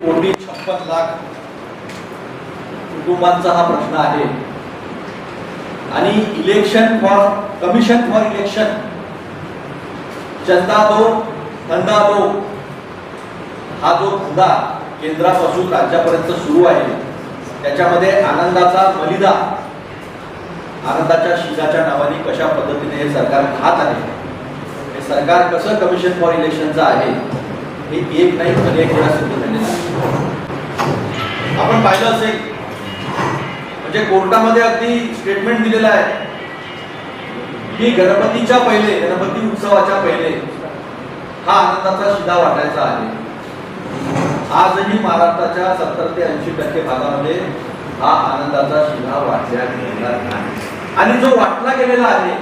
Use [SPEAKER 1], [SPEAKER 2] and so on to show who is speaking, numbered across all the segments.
[SPEAKER 1] कोटी छप्पन लाख कुटुंबांचा हा प्रश्न आहे. आणि election for commission for election Chanda दो धंदा दो हा जो धंदा केंद्रापासून राज्यापर्यंत सुरू आहे त्याच्यामध्ये आनंदाचा बलिदा आनंदाच्या शिजाच्या नावाने कशा पद्धतीने हे सरकार खात आहे हे सरकार कसं कमिशन फॉर इलेक्शनचं आहे हे एक नाही पण एक वेळा सिद्ध झालेलं आपण पाहिलं असेल. म्हणजे कोर्टामध्ये अगदी स्टेटमेंट दिलेलं आहे. की गणपतीच्या पहिले गणपती उत्सवाच्या पहिले हा आनंदाचा शिधा वाटायचा आहे. आजही महाराष्ट्राच्या सत्तर ते ऐंशी टक्के भागामध्ये हा आनंदाचा शिधा वाटल्या गेलेला नाही. आणि जो वाटला गेलेला आहे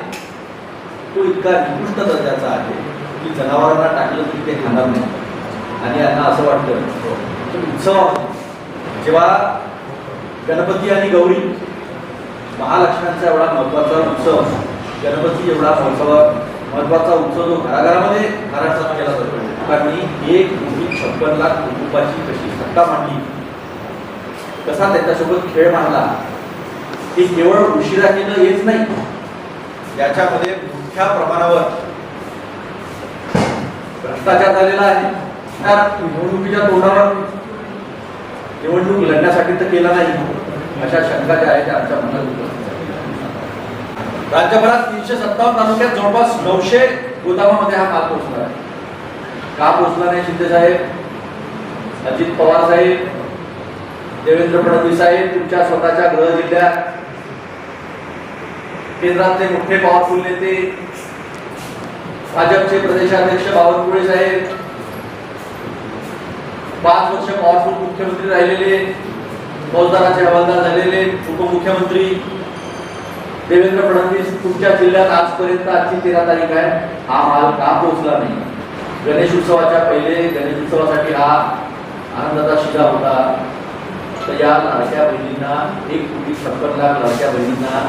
[SPEAKER 1] तो इतका निकृष्ट दर्जाचा आहे की जनावरांना टाकलं तरी ते खाणार नाही. आणि यांना असं वाटतं उत्सव जेव्हा गणपती आणि गौरी महालक्ष्म्यांचा एवढा महत्त्वाचा उत्सव गणपती एवढा महत्त्व महत्त्वाचा उत्सव जो घराघरामध्ये महाराष्ट्रात केला जातो लोकांनी एक कोटी छप्पन लाख कुटुंबाची कशी सत्ता मांडली? कसा त्याच्यासोबत खेळ मांडला? हे केवळ उशिरा केलं हेच नाही. याच्यामध्ये मोठ्या प्रमाणावर भ्रष्टाचार झालेला आहे. त्या निवडणुकीच्या तोंडावर निवडणूक लढण्यासाठी तर केला नाही. अशा शंका ज्या आहेत त्या आमच्या मनात राज्यभरात तीनशे सत्तावन्न तालुक्यात जवळपास नऊशे गोदामामध्ये हा माल पोहोचणार आहे. का पोहोचला नाही शिंदे साहेब? अजित पवार साहेब? देवेंद्र फडणवीस साहेब? तुमच्या स्वतःच्या गृह जिल्ह्यात? केंद्रातले मोठे पॉवरफुल नेते भाजपचे प्रदेशाध्यक्ष बावनकुळे साहेब? पाच वर्ष पॉवरफुल मुख्यमंत्री राहिलेले फौजदाराचे हवालदार झालेले उपमुख्यमंत्री देवेंद्र फडणवीस तुमच्या जिल्ह्यात आजपर्यंत आजची तेरा तारीख आहे. हा माल का पोहोचला नाही? गणेश उत्सवाच्या पहिले गणेश उत्सवासाठी हा आनंदाचा शिगा होता. तर या लाडक्या बहिणींना एक कोटी छप्पन लाख लाडक्या बहिणींना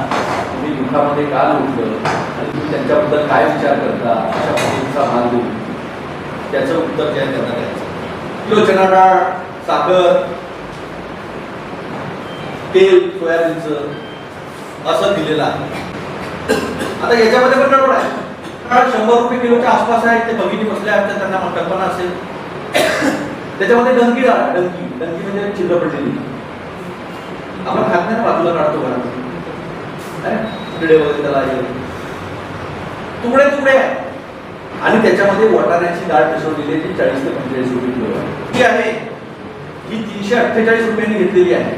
[SPEAKER 1] तुम्ही दुःखामध्ये का लुटलं? आणि तुम्ही त्यांच्याबद्दल काय विचार करता? अशा पद्धतीचा माल देऊन. त्याचं उत्तर जे आहे त्यांना द्यायचं. किलो चणा डाळ साखर तेल सोयाबीनचं असं दिलेलं आहे. आता याच्यामध्ये पण गडबड आहे. कारण शंभर रुपये किलोच्या आसपास आहे ते भगिनी बसल्या आहेत तर त्यांना कल्पना असेल. त्याच्यामध्ये डंकी डाळ आहे, डंकी. डंकी म्हणजे चिल्ल पडलेली आपण खात नाही बाजूला काढतो घरात तुकडे वगैरे त्याला तुकडे तुकडे आहे आणि त्याच्यामध्ये वाटाण्याची डाळ मिसळलेली आहे ती चाळीस ते पंचेचाळीस रुपये किलो आहे. आहे. ही तीनशे अठ्ठेचाळीस रुपयांनी घेतलेली आहे.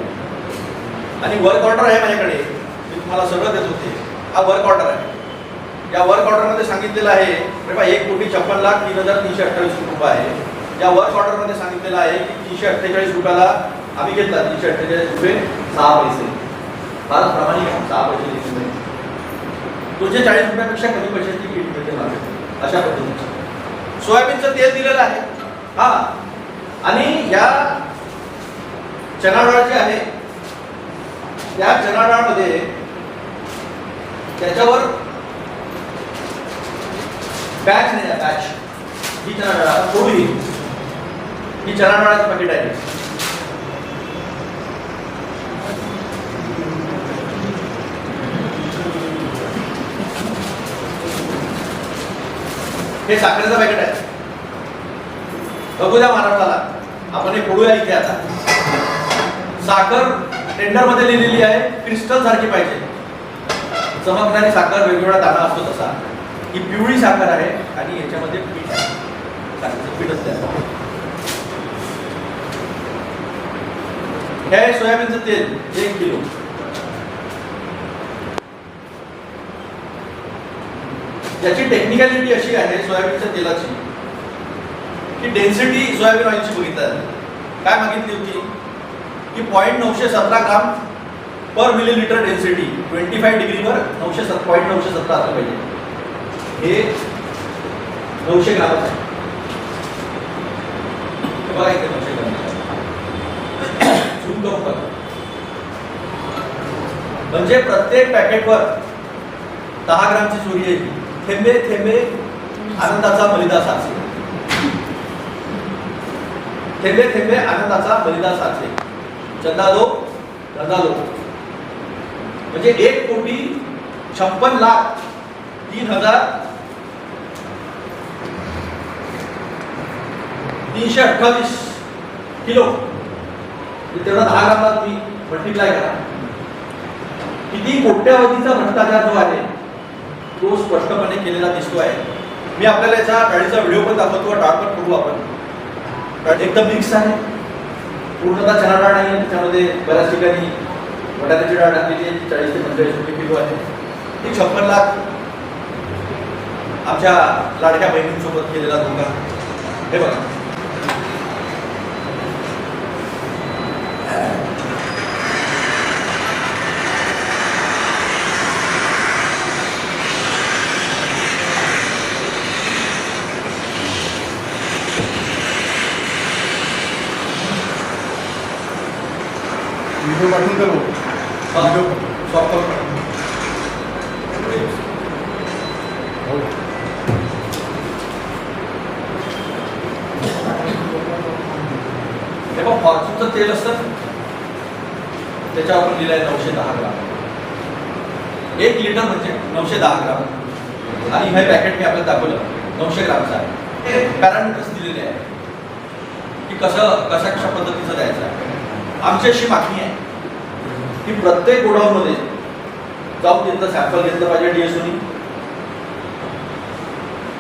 [SPEAKER 1] आणि वर्क ऑर्डर आहे माझ्याकडे. मी तुम्हाला सगळं देत होते. हा वर्क ऑर्डर आहे. या वर्क ऑर्डरमध्ये सांगितलेलं आहे बाबा एक कोटी छप्पन लाख तीन हजार तीनशे अठ्ठावीस रुपये आहे. या वर्क ऑर्डरमध्ये सांगितलेलं आहे की तीनशे अठ्ठेचाळीस रुपयाला आम्ही घेतला तीनशे अठ्ठेचाळीस रुपये सहा पैसे. फार प्रमाणिक सहा पैसे देखील नाही. दोनशे चाळीस रुपयापेक्षा कमी पैशाची किट मिळते मार्केट अशा पद्धतीचं. सोयाबीनचं तेल दिलेलं आहे. हा. आणि या चणा डाळ जी आहे त्या चणा डाळमध्ये त्याच्यावर बॅच नाही बॅच ही चणा डाळ थोडी ही चणा डाळाचं आहे. हे साखरेचं पॅकेट आहे. बघू द्या महाराष्ट्राला. आपण हे फोडूया इथे आता. साखर टेंडरमध्ये लिहिलेली आहे क्रिस्टल सारखी पाहिजे. चमकणारी साखर वेगवेगळा दाणा असतो तसा. ही पिवळी साखर आहे आणि याच्यामध्ये पीठ आहे. साखरेचं पीठच असते हे सोयाबीनचं तेल एक किलो. याची टेक्निकॅलिटी अशी आहे सोयाबीनच्या तेलाची. की डेन्सिटी सोयाबीन ऑइलची बघितली. काय मागितली होती? की पॉईंट नऊशे सतरा gram per millilitre density twenty five डिग्रीवर नऊशे सत पॉईंट नऊशे सतरा असलं पाहिजे. हे नऊशे ग्राम आहे. बघा इथे नऊशे ग्राम झूम म्हणजे प्रत्येक पॅकेटवर दहा ग्रामची चोरी आहे. थेंबे थेंबे आनंदाचा बलिदा साचे थेंबे थेंबे आनंदाचा बलिदा साचे चंदालो चंदालो. म्हणजे एक कोटी छप्पन लाख तीन हजार तीनशे अठ्ठावीस किलो. म्हणजे तेवढा दहा ग्रामला तुम्ही मल्टिप्लाय करा किती कोट्यावधीचा भ्रष्टाचार जो आहे तो स्पष्टपणे केलेला दिसतो आहे मी आपल्याला याचा गाडीचा व्हिडिओ पण दाखवतो डाळ पण करू आपण. एकदम मिक्स आहे. पूर्णतः चणा डाळ आहे त्याच्यामध्ये बऱ्याच ठिकाणी बटाट्याची डाळ टाकलेली आहे चाळीस ते पंचेचाळीस रुपये किलो आहे. ती छप्पन लाख आमच्या लाडक्या बहिणींसोबत केलेला धोका. हे बघा
[SPEAKER 2] व्हिडिओ पाठवून करू
[SPEAKER 1] व्हिडिओ सॉफ्ट करून
[SPEAKER 2] हो
[SPEAKER 1] हे बघ फॉर्च्यूनचं तेल असतं. त्याच्यावर आपण लिहिलं आहे नऊशे दहा ग्राम. एक लिटर म्हणजे नऊशे दहा ग्राम. आणि हे पॅकेट मी आपल्याला दाखवलं. नऊशे ग्रामचं आहे. हे पॅरामीटर्स दिलेले आहे की कसं कशा कशा पद्धतीचं द्यायचं आहे. आमची अशी मागणी आहे की प्रत्येक गोडाऊनमध्ये जाऊन घेतलं सॅम्पल घेतलं पाहिजे डीएसओनी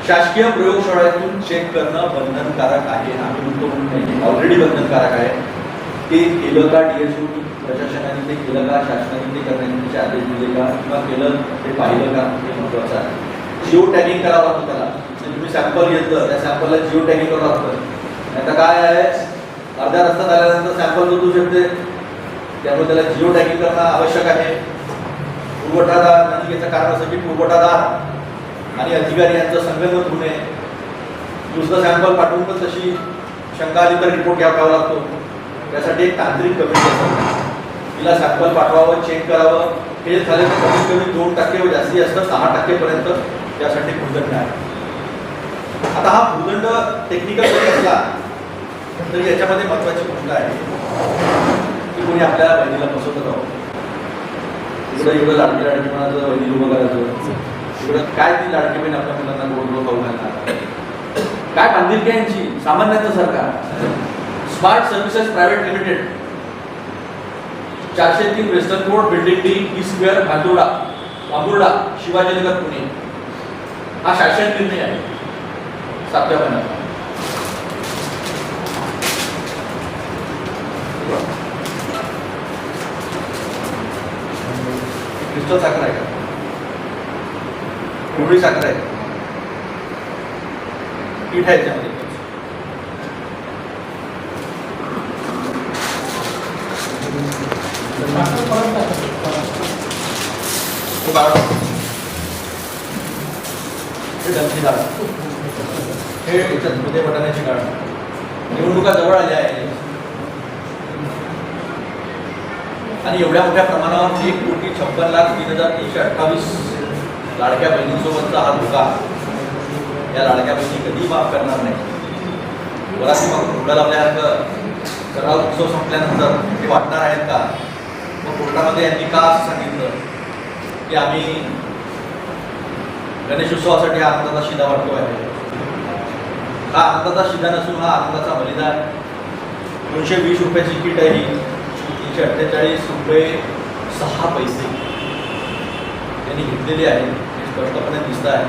[SPEAKER 1] शासकीय प्रयोगशाळेतून चेक करणं बंधनकारक आहे. आम्ही म्हणतो म्हणून ऑलरेडी बंधनकारक आहे. ते केलं का डीएसओ प्रशासनाने ते केलं का? शासनाने ते करण्याचे आदेश दिले का? किंवा केलं ते पाहिलं का? हे महत्वाचं आहे. जिओ टॅगिंग करावं लागतं त्याला. म्हणजे तुम्ही सॅम्पल घेतलं त्या सॅम्पलला जिओ टॅगिंग करावं लागतं. नाही काय आहे? अर्ध्या रस्त्यात आल्यानंतर सॅम्पल बदलू शकते. त्यामुळे त्याला जिओ टॅगिंग करणं आवश्यक आहे. पुरवठादार नचिकेचं कारण असं की पुरवठादार आणि अधिकारी यांचं संगनमत होणे दुसरं सॅम्पल पाठवून पण तशी शंका आली तर रिपोर्ट घ्यावा लागतो. त्यासाठी एक तांत्रिक कमिटी असतात तिला सॅम्पल पाठवावं चेक करावं. हे झाले तर कमीत कमी दोन टक्के व जास्तीत जास्त सहा टक्केपर्यंत त्यासाठी भूदंड आहे. आता हा भूदंड टेक्निकल जरी असला तरी याच्यामध्ये महत्वाची भूमिका आहे. की कोणी आपल्या बहिणीला फसवत राहू इकडं एवढं लागलेलं आणि कोणाचं बहिणी उभं करायचं. एवढं काय ती लाडकी बहीण आपल्या मुलांना गोड गोड खाऊ घालणार? काय बांधिलकी यांची? सामान्यांचं सरकार. स्मार्ट सर्व्हिसेस प्रायव्हेट लिमिटेड चारशे तीन western road building D E square Bhamburda Bhamburda Shivajinagar Pune. हा शासन निर्णय आहे. सातव्या महिन्यात क्रिस्टल साखर आहे का? कोंबडी साखर आहे. पीठ आहे त्यामध्ये. हे याच्यात मध्ये बटाण्याची डाळ. निवडणुका जवळ आल्या आहे आणि एवढ्या मोठ्या प्रमाणावर एक कोटी छप्पन लाख तीन हजार तीनशे अठ्ठावीस लाडक्या बहिणींसोबतचा हा धोका या लाडक्या बहिणी कधी माफ करणार नाही. वराची मग रुग्णाल आपल्यासारखं सगळा उत्सव संपल्यानंतर ते वाटणार आहेत का? मग कोर्टामध्ये यांनी का असं सांगितलं? की आम्ही गणेशोत्सवासाठी हा आनंदाचा शिदा वाटतो आहे हा आनंदाचा शिदा नसून हा आनंदाचा बलिदान. दोनशे वीस रुपयाची किट आहे ही. तीनशे अठ्ठेचाळीस रुपये सहा पैसे. त्यांनी घेतलेली आहे. स्पष्टपणे दिसत आहे.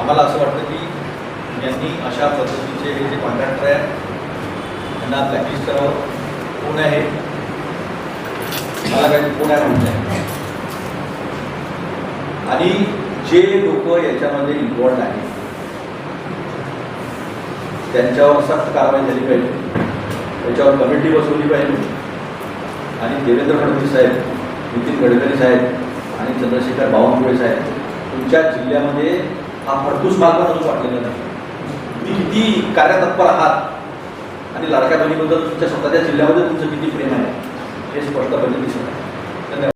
[SPEAKER 1] आम्हाला असं वाटतं की यांनी अशा पद्धतीचे हे जे कॉन्ट्रॅक्टर आहे त्यांना ब्लॅकलिस्ट करावं. कोण आहे मला काही कोण आहे म्हणत आहे आणि जे लोक याच्यामध्ये इन्वॉल्ड आहेत त्यांच्यावर सक्त कारवाई झाली पाहिजे. त्याच्यावर कमिटी बसवली पाहिजे. आणि देवेंद्र फडणवीस साहेब नितीन गडकरी साहेब आणि चंद्रशेखर बावनकुळे साहेब तुमच्या जिल्ह्यामध्ये हा फडतूस मार्ग अजून वाटलेला नाही. तुम्ही किती कार्यतत्पर आहात? आणि लाडक्या बहिणीबद्दल तुमच्या स्वतःच्या जिल्ह्यामध्ये तुमचं किती प्रेम आहे? हे स्पष्टपणे दिसत आहे.